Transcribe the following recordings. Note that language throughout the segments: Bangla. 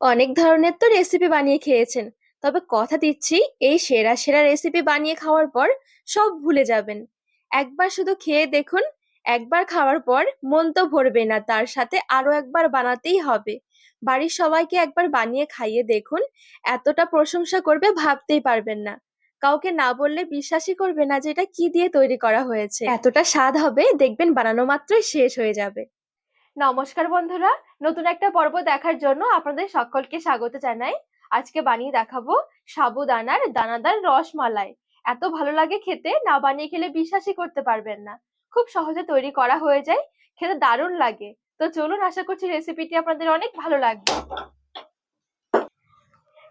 অনেক ধরনের তো রেসিপি বানিয়ে খেয়েছেন। তবে কথা দিচ্ছি, এই সেরা সেরা রেসিপি বানিয়ে খাওয়ার পর সব ভুলে যাবেন। একবার শুধু খেয়ে দেখুন, একবার খাওয়ার পর মন তো ভরবে না, তার সাথে আরও একবার বানাতেই হবে। বাড়ির সবাইকে একবার বানিয়ে খাইয়ে দেখুন, এতটা প্রশংসা করবে ভাবতেই পারবেন না। কাউকে না বললে বিশ্বাসই করবে না যে এটা কি দিয়ে তৈরি করা হয়েছে। এতটা স্বাদ হবে, দেখবেন বানানো মাত্রই শেষ হয়ে যাবে। নমস্কার বন্ধুরা, নতুন একটা পর্ব দেখার জন্য আপনাদের সকলকে স্বাগত জানাই। আজকে বানিয়ে দেখাবো সাবুদানার দানাদার রসমালাই। এত ভালো লাগে খেতে, না বানিয়ে খেলে বিশ্বাসই করতে পারবেন না। খুব সহজে তৈরি করা হয়ে যায়, খেতে দারুণ লাগে। তো চলুন, আশা করছি রেসিপিটি আপনাদের অনেক ভালো লাগবে।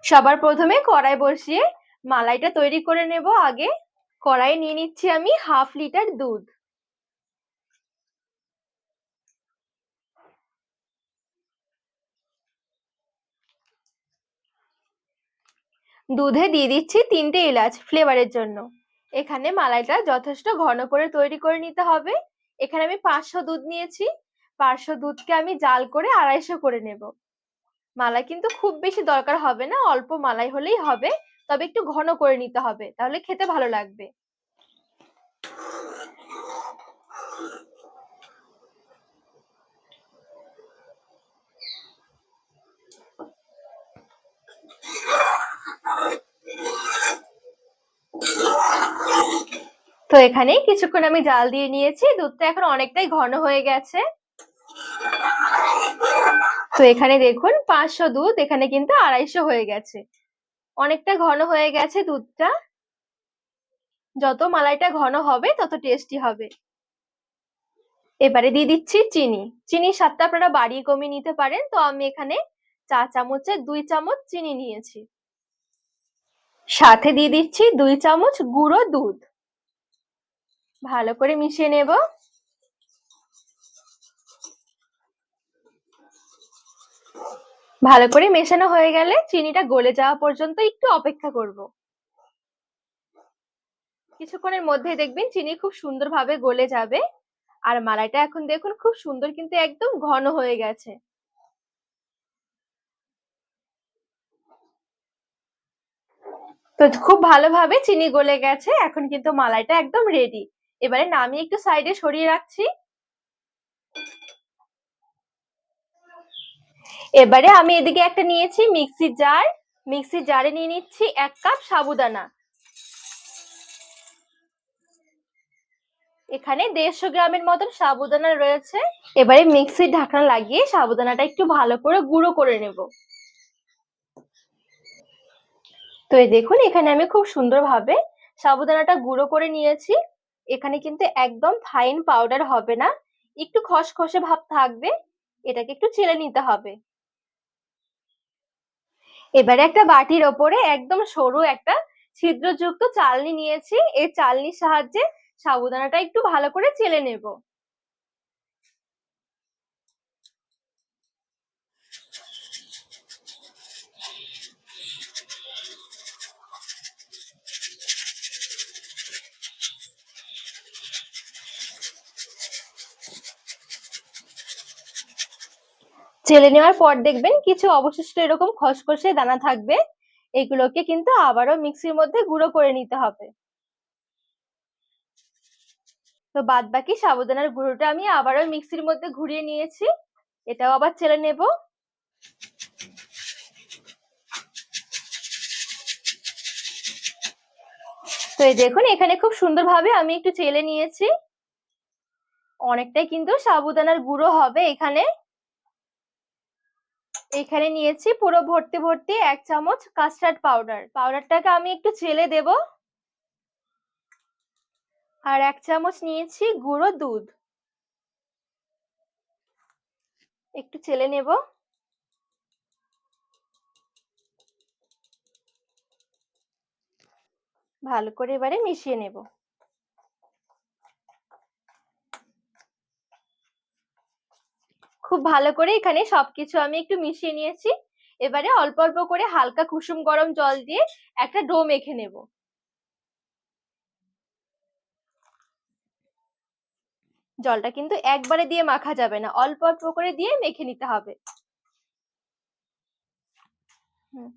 সবার প্রথমে কড়াই বসিয়ে মালাইটা তৈরি করে নেব আগে। কড়াই নিয়ে নিচ্ছি আমি হাফ লিটার দুধ। দুধে দিয়ে দিচ্ছি তিনটে এলাচ ফ্লেভারের জন্য। এখানে মালাইটা যথেষ্ট ঘন করে তৈরি করে নিতে হবে। এখানে আমি পাঁচশো দুধ নিয়েছি। পাঁচশো দুধকে আমি জাল করে আড়াইশো করে নেব। মালাই কিন্তু খুব বেশি দরকার হবে না, অল্প মালাই হলেই হবে। তবে একটু ঘন করে নিতে হবে, তাহলে খেতে ভালো লাগবে। তো এখানে কিছুক্ষণ আমি জাল দিয়ে নিয়েছি, দুধটা এখন অনেকটাই ঘন হয়ে গেছে। তো এখানে দেখুন, পাঁচশো দুধ, এখানে কিন্তু আড়াইশো হয়ে গেছে। অনেকটা ঘন হয়ে গেছে দুধটা। যত মালাইটা ঘন হবে, তত টেস্টি হবে। এবারে দিয়ে দিচ্ছি চিনি। চিনির স্বাদটা আপনারা বাড়িয়ে কমিয়ে নিতে পারেন। তো আমি এখানে চা চামচের দুই চামচ চিনি নিয়েছি। সাথে দিয়ে দিচ্ছি দুই চামচ গুঁড়ো দুধ। ভালো করে মিশিয়ে নেব। ভালো করে মেশানো হয়ে গেলে চিনিটা গলে যাওয়া পর্যন্ত একটু অপেক্ষা করব। কিছুক্ষণের মধ্যে দেখবেন চিনি খুব সুন্দরভাবে গলে যাবে। আর মালাইটা এখন দেখুন খুব সুন্দর কিন্তু একদম ঘন হয়ে গেছে। তো খুব ভালোভাবে চিনি গলে গেছে, এখন কিন্তু মালাইটা একদম রেডি এবারে নামিয়ে একটু সাইডে সরিয়ে রাখছি। এবারে আমি এদিকে একটা নিয়েছি মিক্সির জার মিক্সির জারে নিয়ে নিচ্ছি এক কাপ সাবুদানা। এখানে দেড়শো গ্রামের মতন সাবুদানা রয়েছে। এবারে মিক্সির ঢাকনা লাগিয়ে সাবুদানাটা একটু ভালো করে গুঁড়ো করে নেব। তো দেখুন, এখানে আমি খুব সুন্দরভাবে সাবুদানাটা গুঁড়ো করে নিয়েছি। এখানে কিন্তু একদম ফাইন পাউডার হবে না। একটু খসখসে ভাব থাকবে, এটাকে একটু চেলে নিতে হবে। এবারে একটা বাটির ওপরে একদম সরু একটা ছিদ্রযুক্ত চালনি নিয়েছি। এই চালনির সাহায্যে সাবুদানাটা একটু ভালো করে চেলে নেব। চেলে নেওয়ার পর দেখবেন কিছু অবশিষ্ট এরকম খসখসে দানা থাকবে। এগুলোকে কিন্তু আবারও মিক্সির মধ্যে গুঁড়ো করে নিতে হবে। তো বাদ বাকি সাবুদানার গুঁড়োটা আমি আবারও মিক্সির মধ্যে ঘুরিয়ে নিয়েছি। এটাও আবার চেলে নেব। তো এই দেখুন, এখানে খুব সুন্দরভাবে আমি একটু চেলে নিয়েছি। অনেকটাই কিন্তু সাবুদানার গুঁড়ো হবে এখানে। এখানে নিয়েছি পুরো ভর্তি ভর্তি এক চামচ কাস্টার্ড পাউডার পাউডারটাকে আমি একটু চেলে দেব। আর এক চামচ নিয়েছি গুঁড়ো দুধ। একটু চেলে নেব। ভালো করে এবারে মিশিয়ে নেব। খুব ভালো করে এখানে সবকিছু আমি একটু মিশিয়ে নিয়েছি। এবারে অল্প অল্প করে হালকা কুসুম গরম জল দিয়ে একটা ডো মেখে নেব। জলটা কিন্তু একবারে দিয়ে মাখা যাবে না, অল্প অল্প করে দিয়ে মেখে নিতে হবে। হুম।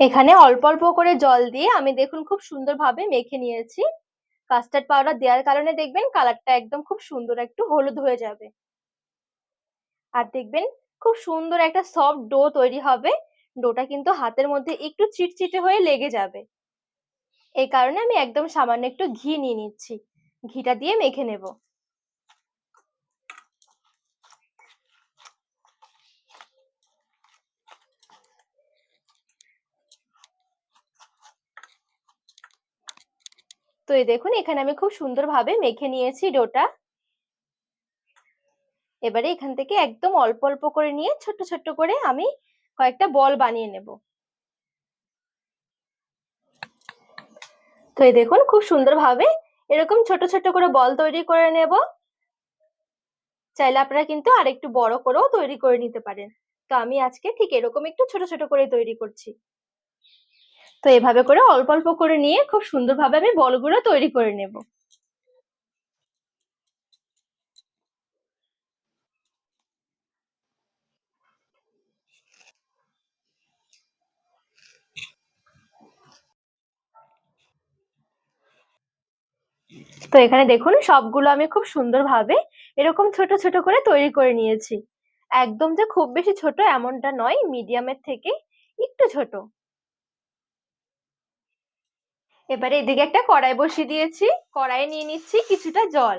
এখানে অল্প অল্প করে জল দিয়ে আমি দেখুন খুব সুন্দরভাবে মেখে নিয়েছি। কাস্টার্ড পাউডার দেওয়ার কারণে দেখবেন কালারটা একদম খুব সুন্দর একটু হলুদ হয়ে যাবে। আর দেখবেন খুব সুন্দর একটা সফট ডো তৈরি হবে। ডোটা কিন্তু হাতের মধ্যে একটু চিটচিটে হয়ে লেগে যাবে। এই কারণে আমি একদম সামান্য একটু ঘি নিয়ে নিচ্ছি। ঘিটা দিয়ে মেখে নেব। তো এই দেখুন, এখানে আমি খুব সুন্দরভাবে মেখে নিয়েছি ডোটা। এবারে এখান থেকে একদম অল্প অল্প করে নিয়ে ছোট্ট ছোট্ট করে আমি কয়েকটা বল বানিয়ে নেব। তো এই দেখুন, খুব সুন্দরভাবে এরকম ছোট ছোট করে বল তৈরি করে নেব। চাইলে আপনারা কিন্তু আরেকটু বড় করেও তৈরি করে নিতে পারেন। তো আমি আজকে ঠিক এরকম একটু ছোট ছোট করে তৈরি করছি। তো এভাবে করে অল্প অল্প করে নিয়ে খুব সুন্দরভাবে আমি বলগুলো তৈরি করে নেব। তো এখানে দেখুন সবগুলো আমি খুব সুন্দরভাবে এরকম ছোট ছোট করে তৈরি করে নিয়েছি। একদম যে খুব বেশি ছোট এমনটা নয়, মিডিয়ামের থেকে একটু ছোট। এবারে এদিকে একটা কড়াই বসিয়ে দিয়েছি। কড়াইয়ে নিয়ে নিচ্ছি কিছুটা জল।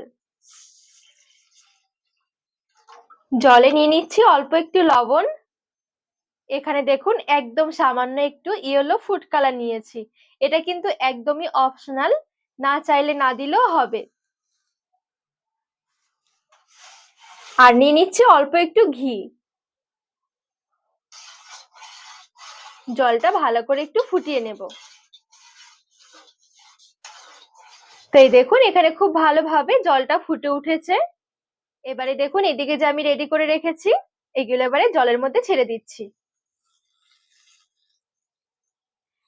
জলে নিয়ে নিচ্ছি অল্প একটু লবণ। এখানে দেখুন একদম সামান্য একটু ইয়েলো ফুড কালার নিয়েছি। এটা কিন্তু একদমই অপশনাল, না চাইলে না দিলেও হবে। আর নিয়ে নিচ্ছি অল্প একটু ঘি। জলটা ভালো করে একটু ফুটিয়ে নেব। তো এই দেখুন, এখানে খুব ভালোভাবে জলটা ফুটে উঠেছে। এবারে দেখুন, এদিকে যে আমি রেডি করে রেখেছি, এগুলো এবারে জলের মধ্যে ছেড়ে দিচ্ছি।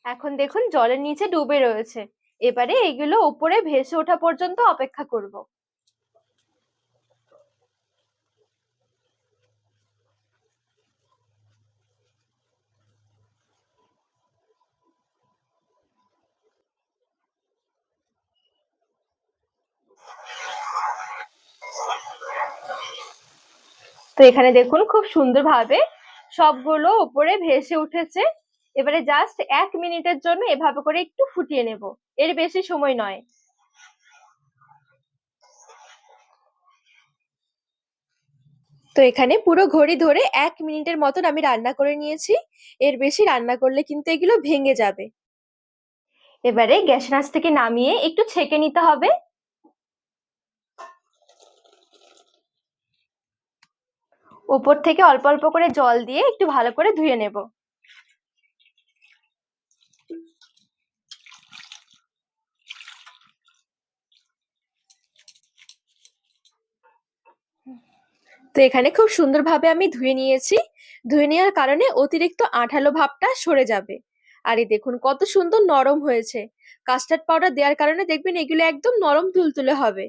এখন দেখুন, জলের নিচে ডুবে রয়েছে। এবারে এগুলো উপরে ভেসে ওঠা পর্যন্ত অপেক্ষা করব। তো এখানে দেখুন খুব সুন্দরভাবে সবগুলো উপরে ভেসে উঠেছে। এবারে জাস্ট এক মিনিটের জন্য এভাবে করে একটু ফুটিয়ে নেব। এর বেশি সময় নয়। তো এখানে পুরো ঘড়ি ধরে এক মিনিটের মতন আমি রান্না করে নিয়েছি। এর বেশি রান্না করলে কিন্তু এগুলো ভেঙে যাবে। এবারে গ্যাস আঁচ থেকে নামিয়ে একটু ছেঁকে নিতে হবে। উপর থেকে অল্প অল্প করে জল দিয়ে একটু ভালো করে ধুয়ে নেব। তো এখানে খুব সুন্দরভাবে আমি ধুয়ে নিয়েছি। ধুয়ে নেওয়ার কারণে অতিরিক্ত আঠালো ভাবটা সরে যাবে। আর এই দেখুন কত সুন্দর নরম হয়েছে। কাস্টার্ড পাউডার দেওয়ার কারণে দেখবেন এগুলো একদম নরম তুলতুলে হবে।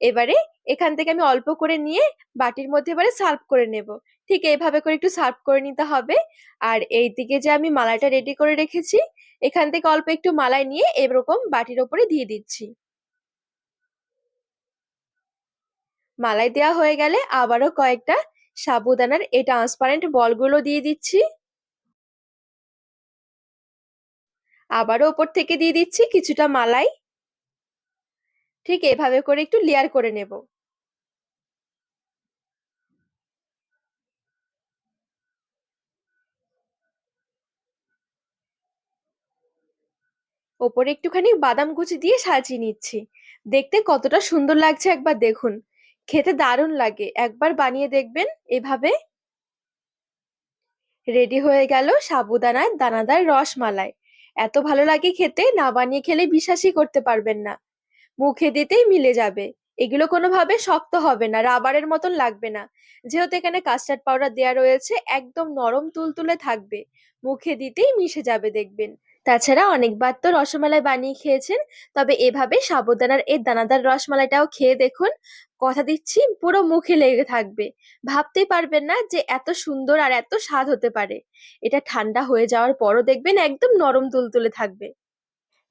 এবারে এখান থেকে আমি অল্প করে নিয়ে বাটির মধ্যে এবারে সার্ভ করে নেব। ঠিক এইভাবে করে একটু সার্ভ করে নিতে হবে। আর এই দিকে যে আমি মালাইটা রেডি করে রেখেছি, এখান থেকে অল্প একটু মালাই নিয়ে এরকম বাটির ওপরে দিয়ে দিচ্ছি। মালাই দেওয়া হয়ে গেলে আবারও কয়েকটা সাবুদানার এই ট্রান্সপারেন্ট বলগুলো দিয়ে দিচ্ছি। আবারও ওপর থেকে দিয়ে দিচ্ছি কিছুটা মালাই। ঠিক এভাবে করে একটু লেয়ার করে নেব। ওপরে একটুখানি বাদাম কুচি দিয়ে সাজিয়ে নিচ্ছি। দেখতে কতটা সুন্দর লাগছে একবার দেখুন। খেতে দারুণ লাগে। একবার বানিয়ে দেখবেন এভাবে। রেডি হয়ে গেল সাবুদানার দানাদার রসমালাই। এত ভালো লাগে খেতে, না বানিয়ে খেলে বিশ্বাসই করতে পারবেন না। মুখে দিতেই মিলে যাবে। এগুলো কোনোভাবে শক্ত হবে না, রাবারের মতন লাগবে না। যেহেতু এখানে কাস্টার্ড পাউডার দেওয়া রয়েছে, একদম নরম তুলতুলে থাকবে। মুখে দিতেই মিশে যাবে দেখবেন। তাছাড়া অনেকবার তো রসমালাই বানিয়ে খেয়েছেন, তবে এভাবে সাবুদানার এই দানাদার রসমালাইটাও খেয়ে দেখুন, কথা দিচ্ছি, পুরো মুখে লেগে থাকবে। ভাবতেই পারবেন না যে এত সুন্দর আর এত স্বাদ হতে পারে। এটা ঠান্ডা হয়ে যাওয়ার পরও দেখবেন একদম নরম তুলতুলে থাকবে।